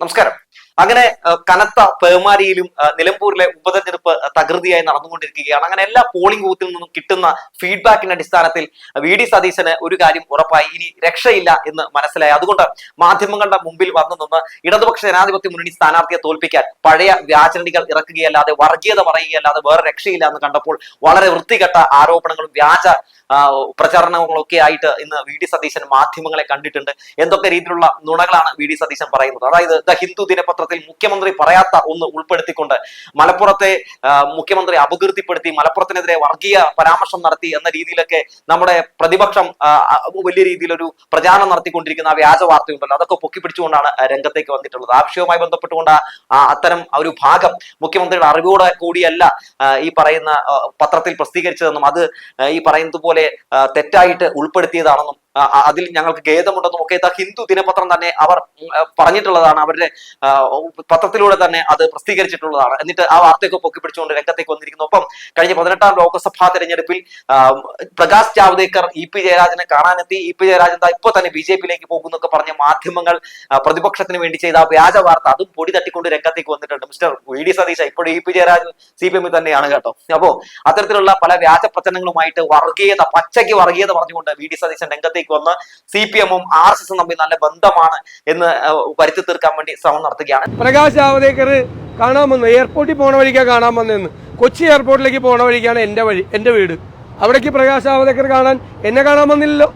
നമസ്കാരം. അങ്ങനെ കനത്ത പേമാരിയിലും നിലമ്പൂരിലെ ഉപതെരഞ്ഞെടുപ്പ് തകൃതിയായി നടന്നുകൊണ്ടിരിക്കുകയാണ്. അങ്ങനെ എല്ലാ പോളിംഗ് ബൂത്തിൽ നിന്നും കിട്ടുന്ന ഫീഡ്ബാക്കിന്റെ അടിസ്ഥാനത്തിൽ വി. ഡി. സതീശന് ഒരു കാര്യം ഉറപ്പായി. ഇനി രക്ഷയില്ല എന്ന് മനസ്സിലായി. അതുകൊണ്ട് മാധ്യമങ്ങളുടെ മുമ്പിൽ വന്നു നിന്ന് ഇടതുപക്ഷ ജനാധിപത്യ മുന്നണി സ്ഥാനാർത്ഥിയെ തോൽപ്പിക്കാൻ പഴയ വ്യാചരണികൾ ഇറക്കുകയല്ലാതെ വർഗീയത പറയുകയല്ലാതെ വേറെ രക്ഷയില്ല എന്ന് കണ്ടപ്പോൾ വളരെ വൃത്തികെട്ട ആരോപണങ്ങളും വ്യാജ പ്രചാരണങ്ങളും ഒക്കെ ആയിട്ട് ഇന്ന് വി. ഡി. സതീശൻ മാധ്യമങ്ങളെ കണ്ടിട്ടുണ്ട്. എന്തൊക്കെ രീതിയിലുള്ള നുണകളാണ് വി. ഡി. സതീശൻ പറയുന്നത്? അതായത് ദ ഹിന്ദു ദിനപത്രത്തിൽ മുഖ്യമന്ത്രി പറയാത്ത ഒന്ന് ഉൾപ്പെടുത്തിക്കൊണ്ട് മലപ്പുറത്തെ മുഖ്യമന്ത്രി അപകീർത്തിപ്പെടുത്തി മലപ്പുറത്തിനെതിരെ വർഗീയ പരാമർശം നടത്തി എന്ന രീതിയിലൊക്കെ നമ്മുടെ പ്രതിപക്ഷം വലിയ രീതിയിലൊരു പ്രചാരണം നടത്തിക്കൊണ്ടിരിക്കുന്ന ആ വ്യാജ വാർത്തയുണ്ടല്ലോ അതൊക്കെ പൊക്കിപ്പിടിച്ചുകൊണ്ടാണ് രംഗത്തേക്ക് വന്നിട്ടുള്ളത്. ആ വിഷയവുമായി ബന്ധപ്പെട്ടുകൊണ്ട് അത്തരം ഒരു ഭാഗം മുഖ്യമന്ത്രിയുടെ അറിവോടെ കൂടിയല്ല ഈ പറയുന്ന പത്രത്തിൽ പ്രസിദ്ധീകരിച്ചതെന്നും അത് ഈ പറയുന്നത് പോലെ തെറ്റായിട്ട് ഉൾപ്പെടുത്തിയതാണെന്നും അതിൽ ഞങ്ങൾക്ക് ഖേദമുണ്ടെന്നും ഒക്കെ ഹിന്ദു ദിനപത്രം തന്നെ അവർ പറഞ്ഞിട്ടുള്ളതാണ്. അവരുടെ പത്രത്തിലൂടെ തന്നെ അത് പ്രസിദ്ധീകരിച്ചിട്ടുള്ളതാണ്. എന്നിട്ട് ആ വാർത്തയൊക്കെ പൊക്കി പിടിച്ചുകൊണ്ട് രംഗത്തേക്ക് വന്നിരിക്കുന്നു. ഒപ്പം കഴിഞ്ഞ പതിനെട്ടാം ലോക്സഭാ തെരഞ്ഞെടുപ്പിൽ പ്രകാശ് ജാവ്ദേക്കർ ഇ പി ജയരാജനെ കാണാനെത്തി. ഇ പി ജയരാജൻ ഇപ്പൊ തന്നെ ബി ജെ പിയിലേക്ക് പോകുന്നൊക്കെ പറഞ്ഞ മാധ്യമങ്ങൾ പ്രതിപക്ഷത്തിന് വേണ്ടി ചെയ്ത വ്യാജ വാർത്ത അതും പൊടി തട്ടിക്കൊണ്ട് രംഗത്തേക്ക് വന്നിട്ടുണ്ട്. മിസ്റ്റർ വി ഡി സതീശ ഇപ്പോഴും E P Jayarajan C P എമ്മിൽ തന്നെയാണ് കേട്ടോ. അപ്പോ അത്തരത്തിലുള്ള പല വ്യാജ പ്രചരണങ്ങളുമായിട്ട് വർഗീയത പച്ചയ്ക്ക് വർഗീയത പറഞ്ഞുകൊണ്ട് വി ഡി സതീശൻ രംഗത്തേക്ക് വന്ന് സി പി എമ്മും ആർ എസ് എസും തമ്മിൽ നല്ല ബന്ധമാണ് എന്ന് വരുത്തി തീർക്കാൻ വേണ്ടി ശ്രമം നടത്തുകയാണ്. പ്രകാശ് ജാവദേക്കർ കാണാൻ വന്നു. എയർപോർട്ടിൽ പോണ വഴിക്കാണ് കാണാൻ വന്നതെന്ന്. കൊച്ചി എയർപോർട്ടിലേക്ക് പോണ വഴിക്കാണ് എന്റെ വഴി എന്റെ വീട്. അവിടേക്ക് പ്രകാശ് ജാവദേക്കർ കാണാൻ എന്നെ കാണാൻ വന്നില്ലല്ലോ.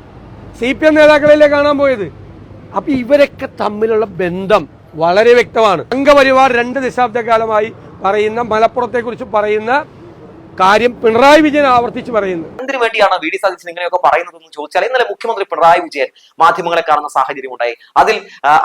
സി പി എം നേതാക്കളല്ലേ കാണാൻ പോയത്. അപ്പൊ ഇവരൊക്കെ തമ്മിലുള്ള ബന്ധം വളരെ വ്യക്തമാണ്. സംഘപരിവാർ രണ്ട് ദശാബ്ദക്കാലമായി പറയുന്ന മലപ്പുറത്തെക്കുറിച്ച് പറയുന്ന കാര്യം പിണറായി വിജയൻ ആവർത്തിച്ച് പറയുന്നു. എന്തിനു വേണ്ടിയാണ് വി ഡി സതീശൻ ഇങ്ങനെയൊക്കെ പറയുന്നതെന്ന് ചോദിച്ചാൽ ഇന്നലെ മുഖ്യമന്ത്രി പിണറായി വിജയൻ മാധ്യമങ്ങളെ കാണുന്ന സാഹചര്യം ഉണ്ടായി. അതിൽ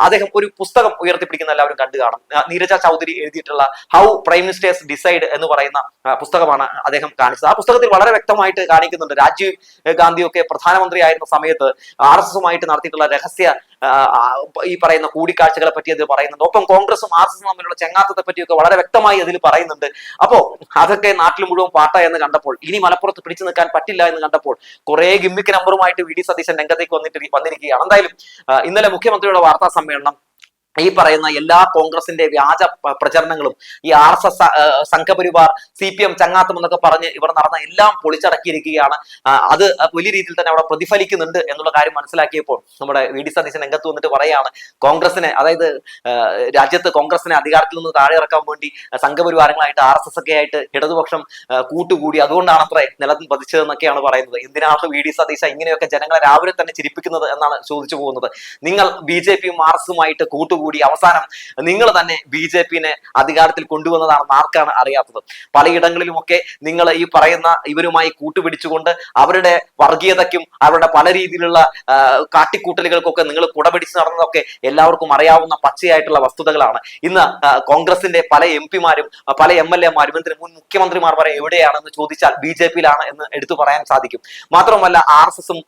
അദ്ദേഹം ഒരു പുസ്തകം ഉയർത്തിപ്പിടിക്കുന്ന എല്ലാവരും കണ്ടു കാണും. നീരജ ചൗധരി എഴുതിയിട്ടുള്ള ഹൗ പ്രൈം മിനിസ്റ്റേഴ്സ് ഡിസൈഡ് എന്ന് പറയുന്ന പുസ്തകമാണ് അദ്ദേഹം കാണിച്ചത്. ആ പുസ്തകത്തിൽ വളരെ വ്യക്തമായിട്ട് കാണിക്കുന്നുണ്ട്. രാജീവ് ഗാന്ധിയൊക്കെ പ്രധാനമന്ത്രി ആയിരുന്ന സമയത്ത് ആർ എസ് എസുമായിട്ട് നടത്തിയിട്ടുള്ള രഹസ്യ ഈ പറയുന്ന കൂടിക്കാഴ്ചകളെ പറ്റി അതിൽ പറയുന്നുണ്ട്. ഒപ്പം കോൺഗ്രസും ആർ എസ് എസും തമ്മിലുള്ള ചെങ്ങാത്തത്തെ പറ്റിയൊക്കെ വളരെ വ്യക്തമായി അതിൽ പറയുന്നുണ്ട്. അപ്പോ അതൊക്കെ നാട്ടിൽ മുഴുവൻ പാട്ട എന്ന് കണ്ടപ്പോൾ ഇനി മലപ്പുറത്ത് പിടിച്ചു നിൽക്കാൻ പറ്റില്ല എന്ന് കണ്ടപ്പോൾ കുറെ ഗിമ്മിക്ക് നമ്പറുമായിട്ട് വി ഡി സതീശൻ രംഗത്തേക്ക് വന്നിട്ട് വന്നിരിക്കുകയാണ്. എന്തായാലും ഇന്നലെ മുഖ്യമന്ത്രിയുടെ വാർത്താ സമ്മേളനം ഈ പറയുന്ന എല്ലാ കോൺഗ്രസിന്റെ വ്യാജ പ്രചരണങ്ങളും ഈ R S S Sangh Parivar C P M ചങ്ങാത്തം എന്നൊക്കെ പറഞ്ഞ് ഇവർ നടന്ന എല്ലാം പൊളിച്ചടക്കിയിരിക്കുകയാണ്. അത് വലിയ രീതിയിൽ തന്നെ അവിടെ പ്രതിഫലിക്കുന്നുണ്ട് എന്നുള്ള കാര്യം മനസ്സിലാക്കിയപ്പോൾ നമ്മുടെ വി ഡി സതീശൻ രംഗത്ത് വന്നിട്ട് പറയാണ് കോൺഗ്രസിനെ അതായത് രാജ്യത്ത് കോൺഗ്രസിനെ അധികാരത്തിൽ നിന്ന് താഴെ ഇറക്കാൻ വേണ്ടി സംഘപരിവാരങ്ങളായിട്ട് ആർ എസ് എസ് ഒക്കെ ആയിട്ട് ഇടതുപക്ഷം കൂട്ടുകൂടി. അതുകൊണ്ടാണ് അത്ര നിലത്തിൽ പതിച്ചതെന്നൊക്കെയാണ് പറയുന്നത്. എന്തിനാണ് വി ഡി സതീശ ഇങ്ങനെയൊക്കെ ജനങ്ങളെ രാവിലെ തന്നെ ചിരിപ്പിക്കുന്നത് എന്നാണ് ചോദിച്ചു പോകുന്നത്. നിങ്ങൾ ബി ജെ പിയും ആർ എസുമായിട്ട് കൂട്ടുകൂടി അവസാനം നിങ്ങൾ തന്നെ ബി ജെ പിനെ അധികാരത്തിൽ കൊണ്ടുവന്നതാണെന്ന് ആർക്കാണ് അറിയാത്തത്? പലയിടങ്ങളിലുമൊക്കെ നിങ്ങൾ ഈ പറയുന്ന ഇവരുമായി കൂട്ടുപിടിച്ചുകൊണ്ട് അവരുടെ വർഗീയതയ്ക്കും അവരുടെ പല രീതിയിലുള്ള കാട്ടിക്കൂട്ടലുകൾക്കൊക്കെ നിങ്ങൾ കുടപിടിച്ച് നടന്നതൊക്കെ എല്ലാവർക്കും അറിയാവുന്ന പച്ചയായിട്ടുള്ള വസ്തുതകളാണ്. ഇന്ന് കോൺഗ്രസിന്റെ പല എം പിമാരും പല എം എൽ എമാരും മുൻ മുഖ്യമന്ത്രിമാർ വരെ എവിടെയാണെന്ന് ചോദിച്ചാൽ ബി ജെ പിയിലാണ് എന്ന് എടുത്തു പറയാൻ സാധിക്കും. മാത്രമല്ല ആർ എസ് എസും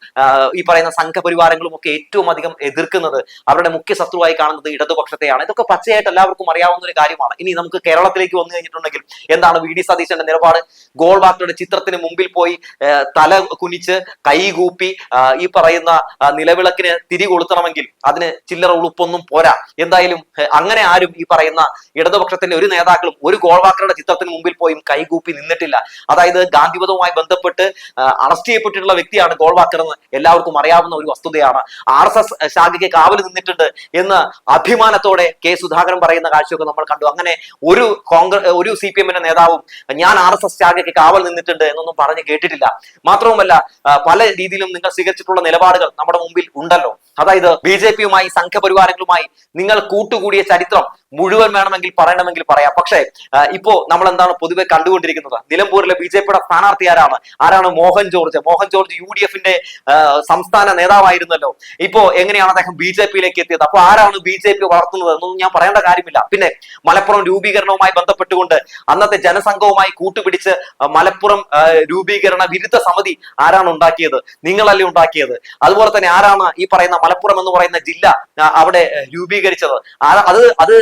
ഈ പറയുന്ന സംഘപരിവാരങ്ങളും ഒക്കെ ഏറ്റവും അധികം എതിർക്കുന്നത് അവരുടെ മുഖ്യ ശത്രുവായി കാണുന്നത് ഇടതുപക്ഷത്തെയാണ്. ഇതൊക്കെ പച്ചയായിട്ട് എല്ലാവർക്കും അറിയാവുന്ന ഒരു കാര്യമാണ്. ഇനി നമുക്ക് കേരളത്തിലേക്ക് വന്നു കഴിഞ്ഞിട്ടുണ്ടെങ്കിൽ എന്താണ് വി ഡി സതീശന്റെ നിലപാട്? ഗോൾ ചിത്രത്തിന് മുമ്പിൽ പോയി തല കുനിച്ച് കൈകൂപ്പി ഈ പറയുന്ന നിലവിളക്കിന് തിരി കൊളുത്തണമെങ്കിൽ അതിന് ചില്ലറ ഉളുപ്പൊന്നും പോരാ. എന്തായാലും അങ്ങനെ ആരും ഈ പറയുന്ന ഇടതുപക്ഷത്തിന്റെ ഒരു നേതാക്കളും ഒരു ഗോൾ ബാക്കറുടെ ചിത്രത്തിന് മുമ്പിൽ പോയും കൈകൂപ്പി നിന്നിട്ടില്ല. അതായത് ഗാന്ധിവധവുമായി ബന്ധപ്പെട്ട് അറസ്റ്റ് ചെയ്യപ്പെട്ടിട്ടുള്ള വ്യക്തിയാണ് ഗോൾ ബാക്കർ എന്ന് എല്ലാവർക്കും അറിയാവുന്ന ഒരു വസ്തുതയാണ്. ആർ എസ് എസ് ശാഖയ്ക്ക് കാവൽ നിന്നിട്ടുണ്ട് എന്ന് അഭിമാനത്തോടെ കെ സുധാകരൻ പറയുന്ന കാഴ്ചയൊക്കെ നമ്മൾ കണ്ടു. അങ്ങനെ ഒരു കോൺഗ്രസ് ഒരു സി പി എമ്മിന്റെ നേതാവും ഞാൻ ആർ എസ് എസ് ശാഖയ്ക്ക് കാവൽ നിന്നിട്ടുണ്ട് എന്നൊന്നും പറഞ്ഞ് കേട്ടിട്ടില്ല. മാത്രവുമല്ല പല രീതിയിലും നിങ്ങൾ സ്വീകരിച്ചിട്ടുള്ള നിലപാടുകൾ നമ്മുടെ മുമ്പിൽ ഉണ്ടല്ലോ. അതായത് ബി ജെ പിയുമായി സംഘപരിവാരങ്ങളുമായി നിങ്ങൾ കൂട്ടുകൂടിയ ചരിത്രം മുഴുവൻ വേണമെങ്കിൽ പറയണമെങ്കിൽ പറയാം. പക്ഷേ ഇപ്പോ നമ്മൾ എന്താണ് പൊതുവെ കണ്ടുകൊണ്ടിരിക്കുന്നത്? നിലമ്പൂരിലെ ബി ജെ പിയുടെ സ്ഥാനാർത്ഥി ആരാണ്? ആരാണ് Mohan George? Mohan George U D എഫിന്റെ സംസ്ഥാന നേതാവായിരുന്നല്ലോ. ഇപ്പോ എങ്ങനെയാണ് അദ്ദേഹം ബി ജെ പിയിലേക്ക് എത്തിയത്? അപ്പൊ ആരാണ് ബി ജെ പി വളർത്തുന്നത് എന്നൊന്നും ഞാൻ പറയേണ്ട കാര്യമില്ല. പിന്നെ മലപ്പുറം രൂപീകരണവുമായി ബന്ധപ്പെട്ടുകൊണ്ട് അന്നത്തെ ജനസംഘവുമായി കൂട്ടുപിടിച്ച് മലപ്പുറം രൂപീകരണ വിരുദ്ധ സമിതി ആരാണ് ഉണ്ടാക്കിയത്? നിങ്ങളല്ലേ ഉണ്ടാക്കിയത്? അതുപോലെ തന്നെ ആരാണ് ഈ പറയുന്ന മലപ്പുറം എന്ന് പറയുന്ന ജില്ല അവിടെ രൂപീകരിച്ചത്. അത് അത്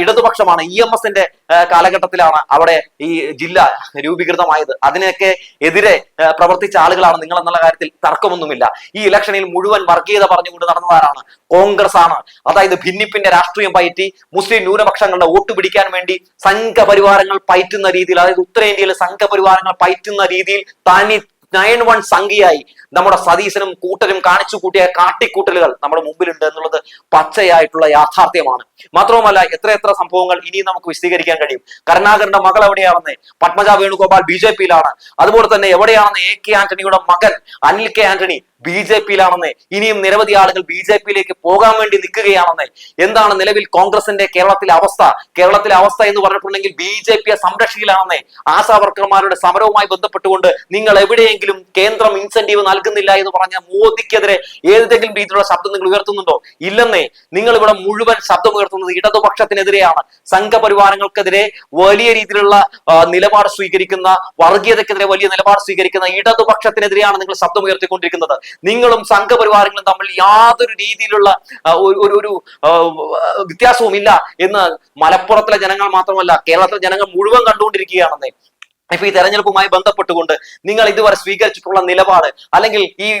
ഇടതുപക്ഷമാണ് ഇ എം എസിന്റെ കാലഘട്ടത്തിലാണ് അവിടെ ഈ ജില്ല രൂപീകൃതമായത്. അതിനൊക്കെ എതിരെ പ്രവർത്തിച്ച ആളുകളാണ് നിങ്ങൾ എന്നുള്ള കാര്യത്തിൽ തർക്കമൊന്നുമില്ല. ഈ ഇലക്ഷനിൽ മുഴുവൻ വർഗീയത പറഞ്ഞുകൊണ്ട് നടന്നതാരാണ്? കോൺഗ്രസ് ആണ് അതായത് ഭിന്നിപ്പിന്റെ രാഷ്ട്രീയം പയറ്റി മുസ്ലിം ന്യൂനപക്ഷങ്ങളുടെ വോട്ട് പിടിക്കാൻ വേണ്ടി സംഘപരിവാരങ്ങൾ പയറ്റുന്ന രീതിയിൽ അതായത് ഉത്തരേന്ത്യയിലെ സംഘപരിവാരങ്ങൾ പയറ്റുന്ന രീതിയിൽ തനി നയൻ വൺ സംഖ്യയായി നമ്മുടെ സതീശനും കൂട്ടരും കാണിച്ചു കൂട്ടിയ കാട്ടിക്കൂട്ടലുകൾ നമ്മുടെ മുമ്പിലുണ്ട് എന്നുള്ളത് പച്ചയായിട്ടുള്ള യാഥാർത്ഥ്യമാണ്. മാത്രവുമല്ല എത്ര എത്ര സംഭവങ്ങൾ ഇനിയും നമുക്ക് വിശദീകരിക്കാൻ കഴിയും. കരുണാകരന്റെ മകൾ എവിടെയാണെന്ന്? പത്മജ വേണുഗോപാൽ ബി ജെ പിയിലാണ്. അതുപോലെ തന്നെ എവിടെയാണെന്ന് എ കെ ആന്റണിയുടെ മകൻ Anil K Antony. B J പിയിലാണെന്ന് ഇനിയും നിരവധി ആളുകൾ ബി ജെ പിയിലേക്ക് പോകാൻ വേണ്ടി നിൽക്കുകയാണെന്ന് എന്താണ് നിലവിൽ കോൺഗ്രസിന്റെ കേരളത്തിലെ അവസ്ഥ? കേരളത്തിലെ അവസ്ഥ എന്ന് പറഞ്ഞിട്ടുണ്ടെങ്കിൽ ബി ജെ പിയെ സംരക്ഷിക്കലാണെന്ന് ആശാ വർക്കർമാരുടെ സമരവുമായി ബന്ധപ്പെട്ടുകൊണ്ട് നിങ്ങൾ എവിടെയെങ്കിലും കേന്ദ്രം ഇൻസെന്റീവ് നൽകുന്നില്ല എന്ന് പറഞ്ഞ മോദിക്കെതിരെ ഏതെങ്കിലും രീതിയിലുള്ള ശബ്ദം നിങ്ങൾ ഉയർത്തുന്നുണ്ടോ? ഇല്ലെന്നേ. നിങ്ങൾ ഇവിടെ മുഴുവൻ ശബ്ദം ഉയർത്തുന്നത് ഇടതുപക്ഷത്തിനെതിരെയാണ്. സംഘപരിവാരങ്ങൾക്കെതിരെ വലിയ രീതിയിലുള്ള നിലപാട് സ്വീകരിക്കുന്ന വർഗീയതക്കെതിരെ വലിയ നിലപാട് സ്വീകരിക്കുന്ന ഇടതുപക്ഷത്തിനെതിരെയാണ് നിങ്ങൾ ശബ്ദം ഉയർത്തിക്കൊണ്ടിരിക്കുന്നത്. നിങ്ങളും സംഘപരിവാരങ്ങളും തമ്മിൽ യാതൊരു രീതിയിലുള്ള ഒരു ഒരു- വ്യത്യാസവും ഇല്ല എന്ന് മലപ്പുറത്തിലെ ജനങ്ങൾ മാത്രമല്ല കേരളത്തിലെ ജനങ്ങൾ മുഴുവൻ കണ്ടുകൊണ്ടിരിക്കുകയാണെന്നേ. ഇപ്പൊ ഈ തെരഞ്ഞെടുപ്പുമായി ബന്ധപ്പെട്ടുകൊണ്ട് നിങ്ങൾ ഇതുവരെ സ്വീകരിച്ചിട്ടുള്ള നിലപാട് അല്ലെങ്കിൽ ഈ-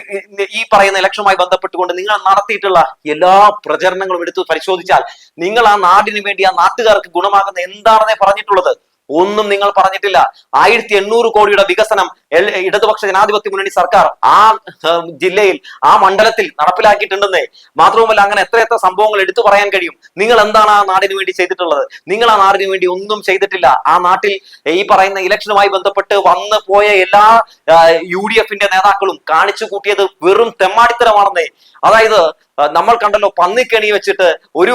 ഈ പറയുന്ന ഇലക്ഷനുമായി ബന്ധപ്പെട്ടുകൊണ്ട് നിങ്ങൾ നടത്തിയിട്ടുള്ള എല്ലാ പ്രചരണങ്ങളും എടുത്ത് പരിശോധിച്ചാൽ നിങ്ങൾ ആ നാടിന് വേണ്ടി ആ നാട്ടുകാർക്ക് ഗുണമാകുന്ന എന്താണെന്നേ പറഞ്ഞിട്ടുള്ളത് ഒന്നും നിങ്ങൾ പറഞ്ഞിട്ടില്ല. ആയിരത്തി എണ്ണൂറ് കോടിയുടെ വികസനം ഇടതുപക്ഷ ജനാധിപത്യ മുന്നണി സർക്കാർ ആ ജില്ലയിൽ ആ മണ്ഡലത്തിൽ നടപ്പിലാക്കിയിട്ടുണ്ടെന്നേ. മാത്രവുമല്ല അങ്ങനെ എത്ര എത്ര സംഭവങ്ങൾ എടുത്തു പറയാൻ കഴിയും. നിങ്ങൾ എന്താണ് ആ നാടിന് വേണ്ടി ചെയ്തിട്ടുള്ളത്? നിങ്ങൾ ആ നാടിന് വേണ്ടി ഒന്നും ചെയ്തിട്ടില്ല. ആ നാട്ടിൽ ഈ പറയുന്ന ഇലക്ഷനുമായി ബന്ധപ്പെട്ട് വന്ന് പോയ എല്ലാ യു ഡി എഫിന്റെ നേതാക്കളും കാണിച്ചു കൂട്ടിയത് വെറും തെമ്മാടിത്തരമാണെന്നേ. അതായത് നമ്മൾ കണ്ടല്ലോ പന്നിക്കണി വെച്ചിട്ട് ഒരു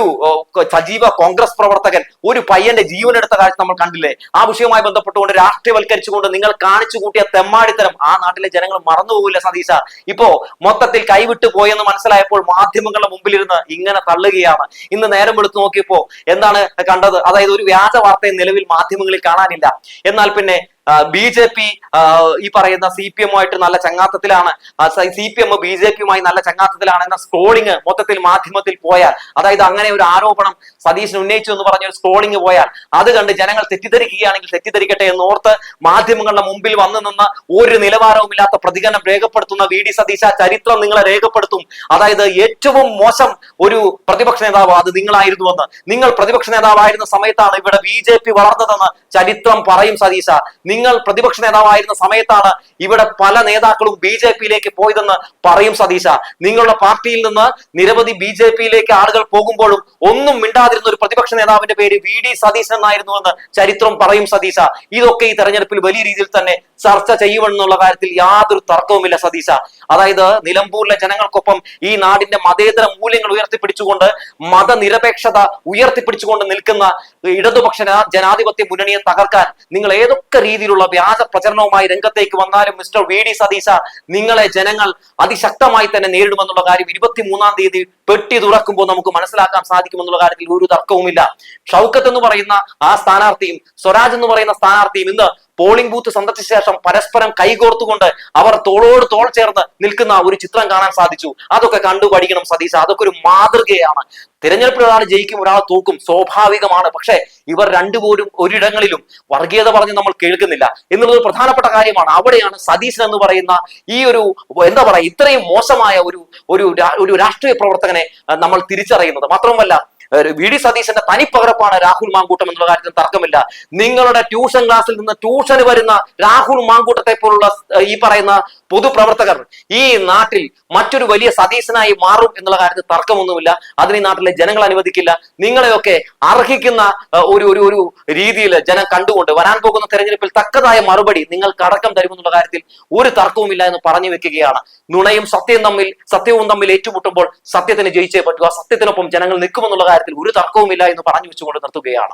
സജീവ കോൺഗ്രസ് പ്രവർത്തകൻ ഒരു പയ്യന്റെ ജീവൻ എടുത്ത കാഴ്ച നമ്മൾ കണ്ടില്ലേ? ആ വിഷയവുമായി ബന്ധപ്പെട്ടുകൊണ്ട് രാഷ്ട്രീയവൽക്കരിച്ചുകൊണ്ട് നിങ്ങൾ കാണിച്ചു കൂട്ടിയ തെമ്മാടിത്തരം ആ നാട്ടിലെ ജനങ്ങൾ മറന്നുപോകില്ല സതീശ. ഇപ്പോ മൊത്തത്തിൽ കൈവിട്ടു പോയെന്ന് മനസ്സിലായപ്പോൾ മാധ്യമങ്ങളുടെ മുമ്പിലിരുന്ന് ഇങ്ങനെ തള്ളുകയാണ്. ഇന്ന് നേരം എടുത്തു നോക്കിയപ്പോ എന്താണ് കണ്ടത്? അതായത് ഒരു വ്യാജ വാർത്തയും നിലവിൽ മാധ്യമങ്ങളിൽ കാണാനില്ല. എന്നാൽ പിന്നെ ബി ജെ പി ഈ പറയുന്ന സി പി എമ്മുമായിട്ട് നല്ല ചങ്ങാത്തത്തിലാണ്. C P M B J പിയുമായി നല്ല ചങ്ങാത്തത്തിലാണ് എന്ന സ്ക്രോളിങ് മൊത്തത്തിൽ മാധ്യമത്തിൽ പോയാൽ അതായത് അങ്ങനെ ഒരു ആരോപണം സതീശൻ ഉന്നയിച്ചു എന്ന് പറഞ്ഞ ഒരു സ്ക്രോളിങ് പോയാൽ അത് കണ്ട് ജനങ്ങൾ തെറ്റിദ്ധരിക്കുകയാണെങ്കിൽ തെറ്റിദ്ധരിക്കട്ടെ എന്ന് ഓർത്ത് മാധ്യമങ്ങളുടെ മുമ്പിൽ വന്നു നിന്ന് ഒരു നിലവാരവുമില്ലാത്ത പ്രതികരണം രേഖപ്പെടുത്തുന്ന വി ഡി സതീശ ചരിത്രം നിങ്ങളെ രേഖപ്പെടുത്തും. അതായത് ഏറ്റവും മോശം ഒരു പ്രതിപക്ഷ നേതാവ് അത് നിങ്ങളായിരുന്നുവെന്ന്. നിങ്ങൾ പ്രതിപക്ഷ നേതാവായിരുന്ന സമയത്താണ് ഇവിടെ ബി ജെ പി വളർന്നതെന്ന് ചരിത്രം പറയും സതീശ. നിങ്ങൾ പ്രതിപക്ഷ നേതാവായിരുന്ന സമയത്താണ് ഇവിടെ പല നേതാക്കളും ബി ജെ പിയിലേക്ക് പോയതെന്ന് പറയും സതീശ. നിങ്ങളുടെ പാർട്ടിയിൽ നിന്ന് നിരവധി ബി ജെ പിയിലേക്ക് ആളുകൾ പോകുമ്പോഴും ഒന്നും മിണ്ടാതിരുന്ന ഒരു പ്രതിപക്ഷ നേതാവിന്റെ പേര് വി ഡി സതീശൻ എന്നായിരുന്നുവെന്ന് ചരിത്രം പറയും സതീശ. ഇതൊക്കെ ഈ തെരഞ്ഞെടുപ്പിൽ വലിയ രീതിയിൽ തന്നെ ചർച്ച ചെയ്യുമെന്നുള്ള കാര്യത്തിൽ യാതൊരു തർക്കവുമില്ല സതീശ. അതായത് നിലമ്പൂരിലെ ജനങ്ങൾക്കൊപ്പം ഈ നാടിന്റെ മതേതര മൂല്യങ്ങൾ ഉയർത്തിപ്പിടിച്ചുകൊണ്ട് മതനിരപേക്ഷത ഉയർത്തിപ്പിടിച്ചുകൊണ്ട് നിൽക്കുന്ന ഇടതുപക്ഷ ജനാധിപത്യ മുന്നണിയെ തകർക്കാൻ നിങ്ങൾ ഏതൊക്കെ രീതിയിലുള്ള വ്യാജ പ്രചരണവുമായി രംഗത്തേക്ക് വന്നാലും മിസ്റ്റർ വി ഡി സതീശ നിങ്ങളെ ജനങ്ങൾ അതിശക്തമായി തന്നെ നേരിടുമെന്നുള്ള കാര്യം ഇരുപത്തിമൂന്നാം തീയതി പെട്ടി തുറക്കുമ്പോൾ നമുക്ക് മനസ്സിലാക്കാൻ സാധിക്കുമെന്നുള്ള കാര്യത്തിൽ ഒരു തർക്കവുമില്ല. ഷൗക്കത്ത് എന്ന് പറയുന്ന ആ സ്ഥാനാർത്ഥിയും സ്വരാജ് എന്ന് പറയുന്ന സ്ഥാനാർത്ഥിയും ഇന്ന് പോളിംഗ് ബൂത്ത് സന്ദർശിച്ച ശേഷം പരസ്പരം കൈകോർത്തുകൊണ്ട് അവർ തോളോട് തോൾ ചേർന്ന് നിൽക്കുന്ന ഒരു ചിത്രം കാണാൻ സാധിച്ചു. അതൊക്കെ കണ്ടു പഠിക്കണം സതീശ അതൊക്കെ ഒരു മാതൃകയാണ്. തിരഞ്ഞെടുപ്പിൽ ഒരാൾ ജയിക്കും ഒരാൾ തോക്കും. സ്വാഭാവികമാണ്. പക്ഷേ ഇവർ രണ്ടുപോലും ഒരിടങ്ങളിലും വർഗീയത പറഞ്ഞ് നമ്മൾ കേൾക്കുന്നില്ല. എന്നുള്ളത് പ്രധാനപ്പെട്ട കാര്യമാണ്. അവിടെയാണ് സതീശൻ എന്ന് പറയുന്ന ഈ ഒരു എന്താ പറയാ ഇത്രയും മോശമായ ഒരു ഒരു രാഷ്ട്രീയ പ്രവർത്തകനെ അഹ് നമ്മൾ തിരിച്ചറിയുന്നത്. മാത്രവുമല്ല വി ഡി സതീശന്റെ തനിപ്പകരപ്പാണ് രാഹുൽ മാങ്കൂട്ടം എന്നുള്ള കാര്യത്തിൽ തർക്കമില്ല. നിങ്ങളുടെ ട്യൂഷൻ ക്ലാസ്സിൽ നിന്ന് ട്യൂഷന് വരുന്ന രാഹുൽ മാങ്കൂട്ടത്തെ പോലുള്ള ഈ പറയുന്ന പൊതുപ്രവർത്തകർ ഈ നാട്ടിൽ മറ്റൊരു വലിയ സതീശനായി മാറും എന്നുള്ള കാര്യത്തിൽ തർക്കമൊന്നുമില്ല. അതിന് ഈ നാട്ടിലെ ജനങ്ങൾ അനുവദിക്കില്ല. നിങ്ങളെയൊക്കെ അർഹിക്കുന്ന ഒരു ഒരു ഒരു രീതിയിൽ ജനം കണ്ടുകൊണ്ട് വരാൻ പോകുന്ന തെരഞ്ഞെടുപ്പിൽ തക്കതായ മറുപടി നിങ്ങൾക്ക് അടക്കം തരുമെന്നുള്ള കാര്യത്തിൽ ഒരു തർക്കവുമില്ല എന്ന് പറഞ്ഞു വെക്കുകയാണ്. നുണയും സത്യം തമ്മിൽ സത്യവും തമ്മിൽ ഏറ്റുമുട്ടുമ്പോൾ സത്യത്തിന് ജയിച്ചേ പറ്റൂ. ആ സത്യത്തിനൊപ്പം ജനങ്ങൾ നിൽക്കുമെന്നുള്ള കാര്യത്തിൽ ഒരു തർക്കവുമില്ല എന്ന് പറഞ്ഞു വെച്ചുകൊണ്ട് നിർത്തുകയാണ്.